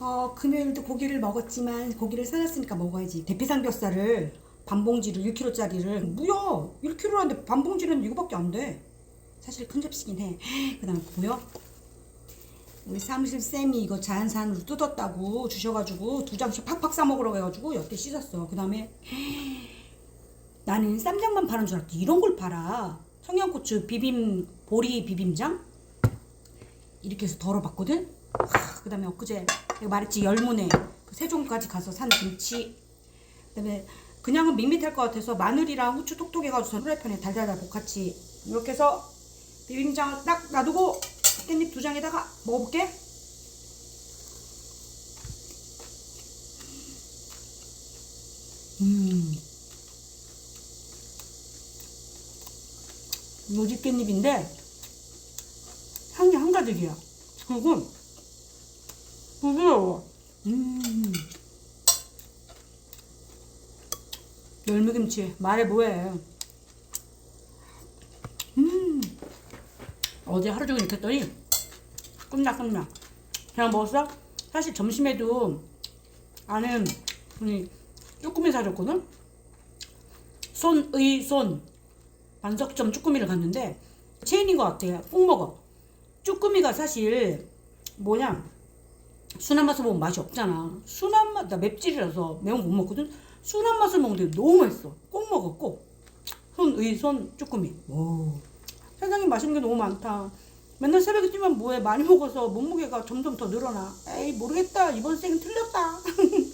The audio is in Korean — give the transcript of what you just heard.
어, 금요일도 고기를 먹었지만 고기를 사놨으니까 먹어야지. 대피 삼겹살을 반봉지를 1kg짜리를 뭐야? 1kg인데 반봉지는 이거밖에 안 돼. 사실 큰 접시긴 해. 그다음에 보여? 우리 사무실 쌤이 이거 자연산으로 뜯었다고 주셔가지고 두 장씩 팍팍 싸 먹으라고 해가지고 여태 씻었어. 그다음에 나는 쌈장만 파는 줄 알았지. 이런 걸 팔아. 청양고추 비빔 보리 비빔장 이렇게 해서 덜어봤거든. 하, 그다음에 엊그제 내가 말했지 열무네 그 세종까지 가서 산 김치. 그 다음에 그냥은 밋밋할 것 같아서 마늘이랑 후추 톡톡 해가지고 프라이팬에 달달달 볶았지. 이렇게 해서 비빔장을 딱 놔두고 깻잎 두 장에다가 먹어볼게. 음. 요지 깻잎인데 향이 한가득이야. 그리고 부드러워. 음. 열무김치 말해 뭐해. 음. 어제 하루 종일 이렇게 했더니 끝나 끝나. 그냥 먹었어? 사실 점심에도 아는 분이 쭈꾸미 사줬거든. 손의 손 반석점 쭈꾸미를 갔는데 체인인 것 같아. 꼭 먹어. 쭈꾸미가 사실 뭐냐 순한 맛을 먹으면 맛이 없잖아. 순한 맛, 나 맵찔이라서 매운 거 못 먹거든. 순한 맛을 먹는데 너무 맛있어. 꼭 먹어, 꼭. 손 의 손 쭈꾸미. 오. 세상에 맛있는 게 너무 많다. 맨날 새벽에 뛰면 뭐해? 많이 먹어서 몸무게가 점점 더 늘어나. 에이, 모르겠다. 이번 생 틀렸다.